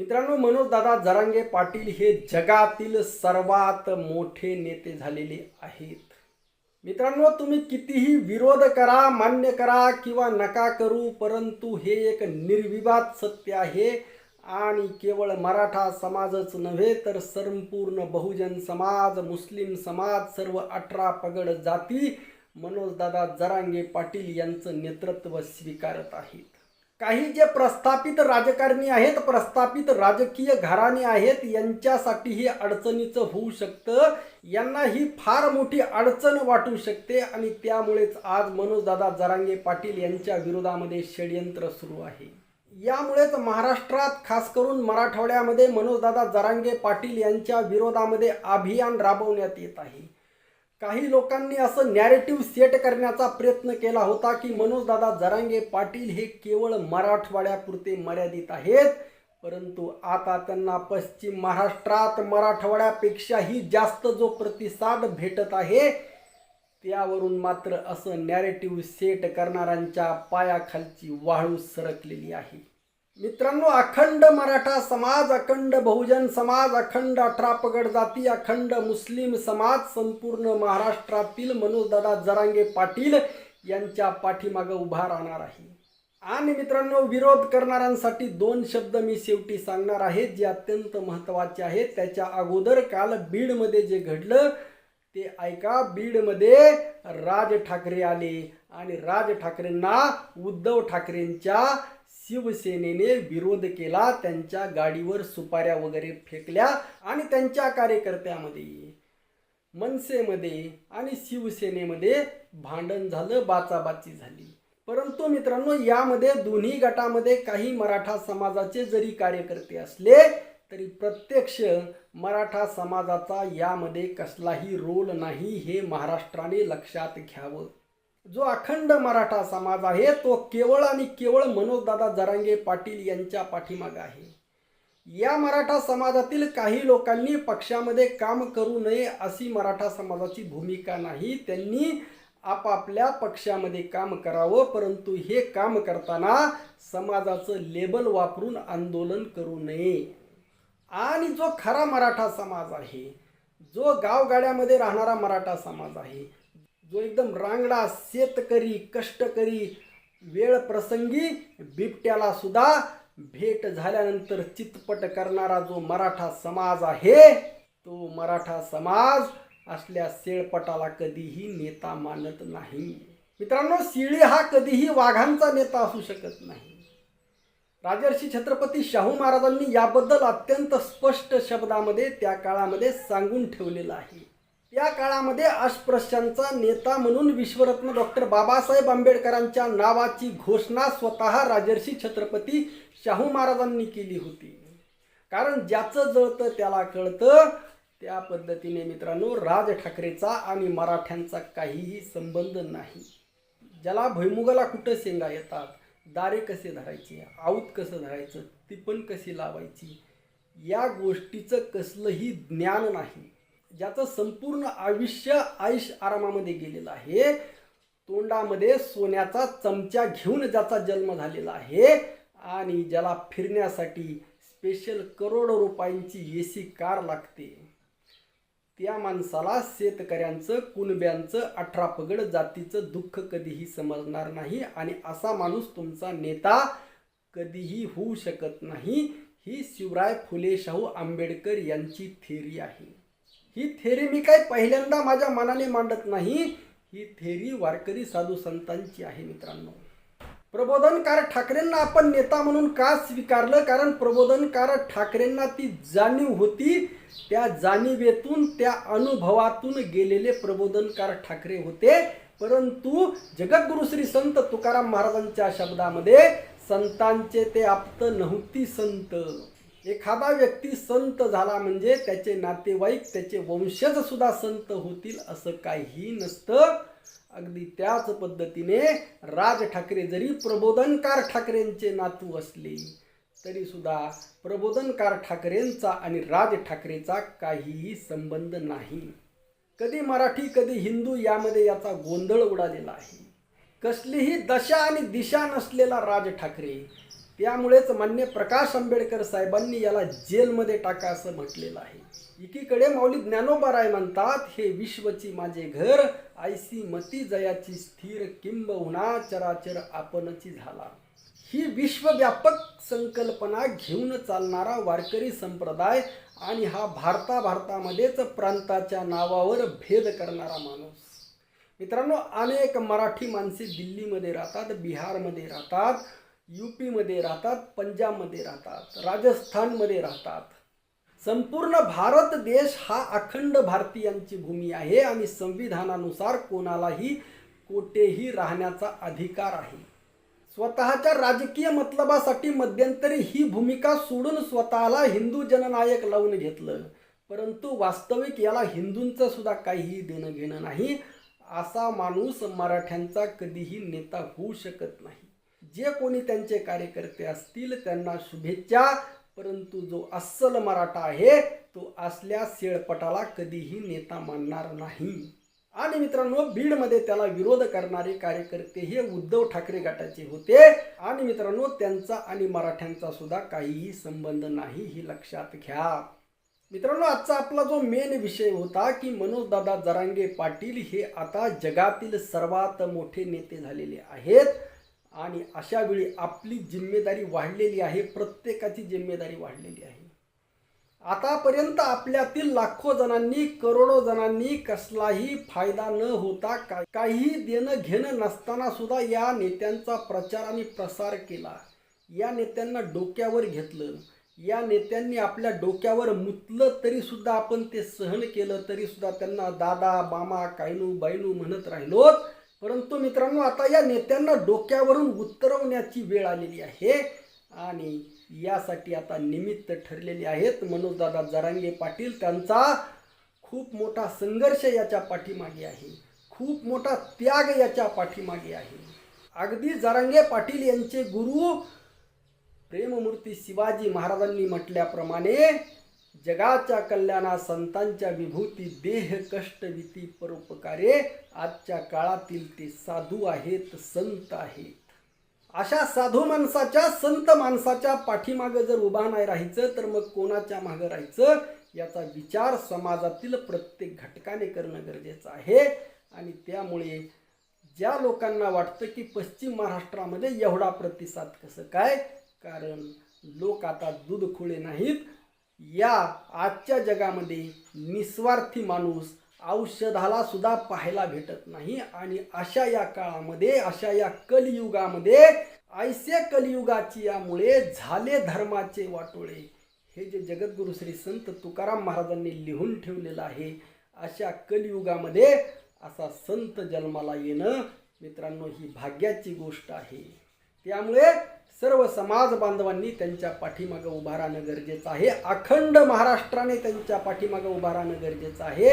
मित्रांनो मनोजदादा जरांगे पाटील हे जगातील सर्वात मोठे नेते झालेले आहेत. मित्रांनो तुम्ही कितीही विरोध करा मान्य करा किंवा नका करू परंतु हे एक निर्विवाद सत्य आहे. आणि केवळ मराठा समाजच नव्हे तर संपूर्ण बहुजन समाज मुस्लिम समाज सर्व अठरा पगड जाती मनोजदादा जरांगे पाटील यांचं नेतृत्व स्वीकारत आहेत काही जे प्रस्थापित राजकारणी आहेत प्रस्थापित राजकीय घराणे आहेत यांच्यासाठी हे अडचणीचं होऊ शकतं. यांना ही फार मोठी अडचण वाटू शकते आणि त्यामुळेच आज मनोजदादा जरांगे पाटील यांच्या विरोधामध्ये षडयंत्र सुरू आहे. यामुळेच महाराष्ट्रात खास करून मराठवाड्यामध्ये मनोजदादा जरांगे पाटील यांच्या विरोधामध्ये अभियान राबवण्यात येत आहे. काही लोकांनी असं नॅरेटिव्ह सेट करण्याचा प्रयत्न केला होता की मनोजदादा जरांगे पाटील हे केवळ मराठवाड्यापुरते मर्यादित आहेत परंतु आता त्यांना पश्चिम महाराष्ट्रात मराठवाड्यापेक्षाही जास्त जो प्रतिसाद भेटत आहे त्यावरून मात्र असं नॅरेटिव्ह सेट करणाऱ्यांच्या पायाखालची वाळू सरकलेली आहे. मित्रांनो अखंड मराठा समाज अखंड बहुजन समाज अखंड अठरापगड जाती अखंड मुस्लिम समाज संपूर्ण महाराष्ट्रातील मनोजदादा जरांगे पाटील यांच्या पाठीमागं उभा राहणार आहे. आणि मित्रांनो विरोध करणाऱ्यांसाठी दोन शब्द मी शेवटी सांगणार आहे जे अत्यंत महत्त्वाचे आहेत त्याच्या अगोदर काल बीडमध्ये जे घडलं ते ऐका. बीडमध्ये राज ठाकरे आले आणि राज ठाकरेंना उद्धव ठाकरेंच्या शिवसेनेने विरोध केला त्यांच्या गाडीवर सुपाऱ्या वगैरे फेकल्या आणि त्यांच्या कार्यकर्त्यामध्ये मनसेमध्ये आणि शिवसेनेमध्ये भांडण झालं बाचाबाची झाली. परंतु मित्रांनो यामध्ये दोन्ही गटामध्ये काही मराठा समाजाचे जरी कार्यकर्ते असले तरी प्रत्यक्ष मराठा समाजाचा यामध्ये कसलाही रोल नाही हे महाराष्ट्राने लक्षात घ्यावं. जो अखंड मराठा समाज आहे तो केवळ आणि केवळ मनोजदादा जरांगे पाटील यांच्या पाठीमागे आहे. या मराठा समाजातील काही लोकांनी पक्षामध्ये काम करू नये अशी मराठा समाजाची भूमिका नाही. त्यांनी आपापल्या पक्षामध्ये काम करावं परंतु हे काम करताना समाजाचं लेबल वापरून आंदोलन करू नये. आणि जो खरा मराठा समाज आहे जो गावगाड्यामध्ये राहणारा मराठा समाज आहे जो एकदम रांगडा शेतकरी कष्टकरी वेळ प्रसंगी बिबट्याला सुद्धा भेट झाल्यानंतर चितपट करणारा जो मराठा समाज आहे तो मराठा समाज असल्या शेळपटाला कधीही नेता मानत नाही. मित्रांनो शिळी हा कधीही वाघांचा नेता असू शकत नाही. राजर्षी छत्रपती शाहू महाराजांनी याबद्दल अत्यंत स्पष्ट शब्दामध्ये त्या काळामध्ये सांगून ठेवलेलं आहे. त्या काळामध्ये अस्पृश्यांचा नेता म्हणून विश्वरत्न डॉक्टर बाबासाहेब आंबेडकरांच्या नावाची घोषणा स्वतः राजर्षी छत्रपती शाहू महाराजांनी केली होती. कारण ज्याचं जळतं त्याला कळतं. त्या पद्धतीने मित्रांनो राज ठाकरेचा आणि मराठ्यांचा काहीही संबंध नाही. ज्याला भैमुगाला कुठं शेंगा येतात? दारे कसे धरायचे? आऊत कसं धरायचं? ती पण कशी लावायची? या गोष्टीचं कसलंही ज्ञान नाही. ज्याचं संपूर्ण आयुष्य आयुष आरामामध्ये गेलेलं आहे तोंडामध्ये सोन्याचा चमचा घेऊन ज्याचा जन्म झालेला आहे आणि ज्याला फिरण्यासाठी स्पेशल करोड रुपयांची एसी कार लागते. त्या माणसाला शेतकऱ्यांचं कुणब्यांचं अठरा पगड जातीचं दुःख कधीही समजणार नाही आणि असा माणूस तुमचा नेता कधीही होऊ शकत नाही ही शिवराय फुले शाहू आंबेडकर यांची थेरी आहे. ही थेरी मी काय पहिल्यांदा माझ्या मनाने मांडत नाही. ही थेरी वारकरी साधू संतांची आहे मित्रांनो. प्रबोधनकार ठाकरेंना आपण नेता म्हणून का स्वीकारलं? कारण प्रबोधनकार ठाकरेंना ती जाणीव होती. त्या जाणीवेतून त्या अनुभवातून गेलेले प्रबोधनकार ठाकरे होते. परंतु जगद्गुरु श्री संत तुकाराम महाराजांच्या शब्दामध्ये संतांचे ते आप्त नव्हती संत. एखादा व्यक्ती संत झाला म्हणजे त्याचे नातेवाईक त्याचे वंशज सुद्धा संत होतील असं काही नसतं. अगदी त्याच पद्धतीने राज ठाकरे जरी प्रबोधनकार ठाकरेंचे नातू असले तरी सुद्धा प्रबोधनकार ठाकरेंचा आणि राज ठाकरेचा काहीही संबंध नाही. कधी मराठी कधी हिंदू यामध्ये याचा गोंधळ उडालेला आहे. कसलीही दशा आणि दिशा नसलेला राज ठाकरे त्यामुळेच मान्य प्रकाश आंबेडकर साहेबांनी याला जेलमध्ये टाका असं म्हटलेलं आहे. एकीकडे माऊली ज्ञानोबाराय म्हणतात हे विश्वची माझे घर आयसी मती जयाची स्थिर किंबहुना चराचर आपणची झाला. ही विश्वव्यापक संकल्पना घेऊन चालणारा वारकरी संप्रदाय आणि हा भारता भारतामध्येच प्रांताच्या नावावर भेद करणारा माणूस. मित्रांनो अनेक मराठी माणसे दिल्लीमध्ये राहतात बिहारमध्ये राहतात. यूपीमध्ये राहतात पंजाबमध्ये राहतात राजस्थानमध्ये राहतात. संपूर्ण भारत देश हा अखंड भारतीयांची भूमी आहे आणि संविधानानुसार कोणालाही कोठेही राहण्याचा अधिकार आहे. स्वतःच्या राजकीय मतलबासाठी मध्यंतरी ही भूमिका सोडून स्वतःला हिंदू जननायक लावून घेतलं. परंतु वास्तविक याला हिंदूंचं सुद्धा काहीही देणं घेणं नाही असा माणूस मराठ्यांचा कधीही नेता होऊ शकत नाही. जे कोणी त्यांचे कार्यकर्ते असतील त्यांना शुभेच्छा. परंतु जो अस्सल मराठा आहे तो असल्या शेळपटाला कधीही नेता मानणार नाही. आणि मित्रांनो बीडमध्ये त्याला विरोध करणारे कार्यकर्ते हे उद्धव ठाकरे गटाचे होते. आणि मित्रांनो त्यांचा आणि मराठ्यांचा सुद्धा काहीही संबंध नाही ही लक्षात घ्या. मित्रांनो आजचा आपला जो मेन विषय होता की मनोजदादा जरांगे पाटील हे आता जगातील सर्वात मोठे नेते झालेले आहेत. आणि अशा वेळी आपली जिम्मेदारी वाढलेली आहे प्रत्येकाची जिम्मेदारी वाढलेली आहे. आतापर्यंत आपल्यातील लाखो जणांनी करोडो जणांनी कसलाही फायदा न होता का देणं घेणं नसताना सुद्धा या नेत्यांचा प्रचार आणि प्रसार केला. या नेत्यांना डोक्यावर घेतलं. या नेत्यांनी आपल्या डोक्यावर मुतलं तरी सुद्धा आपण ते सहन केलं तरी सुद्धा त्यांना दादा मामा कायनू बायनू म्हणत राहिलोत. परंतु मित्रांनो आता या नेत्यांना डोक्यावरून उतरवण्याची वेळ आलेली आहे आणि यासाठी आता निमित्त ठरलेले आहेत मनोजदादा जरांगे पाटील. त्यांचा खूप मोठा संघर्ष याच्या पाठीमागे आहे. खूप मोठा त्याग याच्या पाठीमागे आहे. अगदी जरांगे पाटील यांचे गुरु प्रेममूर्ती शिवाजी महाराजांनी म्हटल्याप्रमाणे जगाच्या कल्याणा संतांच्या विभूती देह कष्ट विती परोपकारे आजच्या काळातील ते साधू आहेत संत आहेत. अशा साधू माणसाच्या संत माणसाच्या पाठीमागं जर उभा नाही राहायचं तर मग कोणाच्या मागं राहायचं? याचा विचार समाजातील प्रत्येक घटकाने करणं गरजेचं आहे. आणि त्यामुळे ज्या लोकांना वाटतं की पश्चिम महाराष्ट्रामध्ये एवढा प्रतिसाद कसं काय? कारण लोक आता दूध खुळे नाहीत या आजच्या जगामध्ये निस्वार्थी माणूस औषधाला सुद्धा पाहायला भेटत नाही. आणि अशा या काळामध्ये अशा या कलियुगामध्ये ऐसे कलियुगाची यामुळे झाले धर्माचे वाटोळे. हे जे जगद्गुरु श्री संत तुकाराम महाराजांनी लिहून ठेवलेलं आहे अशा कलियुगामध्ये असा संत जन्माला येणं मित्रांनो ही भाग्याची गोष्ट आहे. त्यामुळे सर्व समाज बांधवांनी त्यांच्या पाठीमागं उभा राहणं गरजेचं आहे. अखंड महाराष्ट्राने त्यांच्या पाठीमागं उभा राहणं गरजेचं आहे.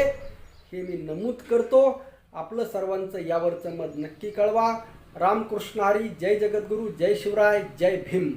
हे मी नमूद करतो. आपलं सर्वांचं यावरचं मत नक्की कळवा. रामकृष्ण हरी जय जगद्गुरू जय शिवराय जय भीम.